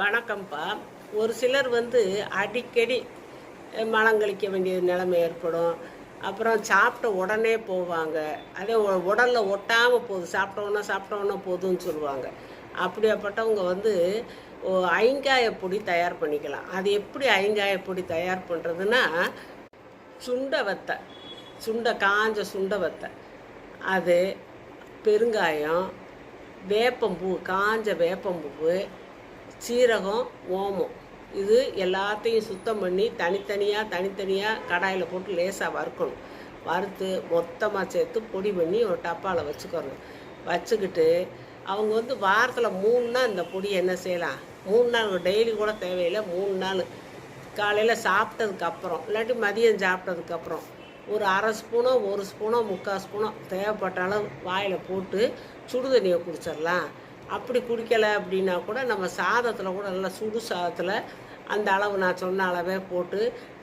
வணக்கம்ப்பா. ஒரு சிலர் வந்து அடிக்கடி மலம் கழிக்க வேண்டிய நிலைமை ஏற்படும். அப்புறம் சாப்பிட்ட உடனே போவாங்க. அதே உடலில் ஒட்டாமல் போகுது. சாப்பிட்டோன்னா சாப்பிட்டோன்னா போதும்னு சொல்லுவாங்க. அப்படியாப்பட்டவங்க வந்து ஓ, ஐங்காய பொடி தயார் பண்ணிக்கலாம். அது எப்படி ஐங்காய பொடி தயார் பண்ணுறதுன்னா சுண்டை வத்தை சுண்டை காஞ்ச சுண்டை வத்தை அது பெருங்காயம் வேப்பம்பூ காஞ்ச வேப்பம்பூ சீரகம் ஓமம். இது எல்லாத்தையும் சுத்தம் பண்ணி தனித்தனியாக தனித்தனியாக கடாயில் போட்டு லேசாக வறுக்கணும். வறுத்து மொத்தமாக சேர்த்து பொடி பண்ணி ஒரு டப்பாவில் வச்சுக்கணும். வச்சுக்கிட்டு அவங்க வந்து வாரத்தில் மூணு நாள் இந்த பொடியை என்ன செய்யலாம்? மூணு நாள் டெய்லி கூட தேவையில்லை மூணு நாள். காலையில் சாப்பிட்டதுக்கப்புறம் இல்லாட்டி மதியம் சாப்பிட்டதுக்கப்புறம் ஒரு அரை ஸ்பூனோ ஒரு ஸ்பூனோ முக்கால் ஸ்பூனோ தேவைப்பட்ட அளவு வாயில் போட்டு சுடுதண்ணியை குடிச்சிடலாம். அப்படி குடிக்கலை அப்படின்னா கூட நம்ம சாதத்தில் கூட நல்லா சுடு சாதத்தில் அந்த அளவு நான் சொன்ன அளவே போட்டு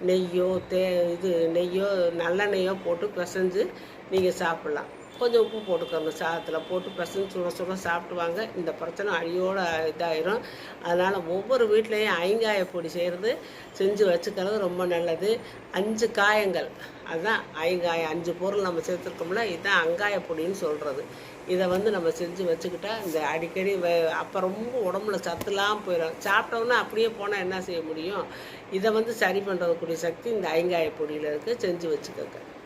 நெய்யோ தே இது நெய்யோ நல்லெண்ணெய்யோ போட்டு பிசைஞ்சு நீங்கள் சாப்பிட்லாம். கொஞ்சம் உப்பு போட்டுக்கோங்க. சாதத்தில் போட்டு பசங்க சுட சுட சாப்பிடுவாங்க இந்த பிரச்சனை அழியோட இதாயிரும். அதனால் ஒவ்வொரு வீட்லேயும் ஐங்காய பொடி செய்கிறது செஞ்சு வச்சுக்கிறது ரொம்ப நல்லது. அஞ்சு காயங்கள். அதுதான் ஐங்காயம் அஞ்சு பொருள் நம்ம சேர்த்துருக்கோம்ல இதுதான் அங்காய பொடின்னு சொல்கிறது இதை வந்து நம்ம செஞ்சு வச்சுக்கிட்டா இந்த அடிக்கடி வ- அப்போ ரொம்ப உடம்புல சத்துலாம் போயிடும் சாப்பிட்டோன்னா அப்படியே போனால் என்ன செய்ய முடியும்? இதை வந்து சரி பண்ணுறதுக்கூடிய சக்தி இந்த ஐங்காய பொடியில் இருக்குது செஞ்சு வச்சுக்கோங்க.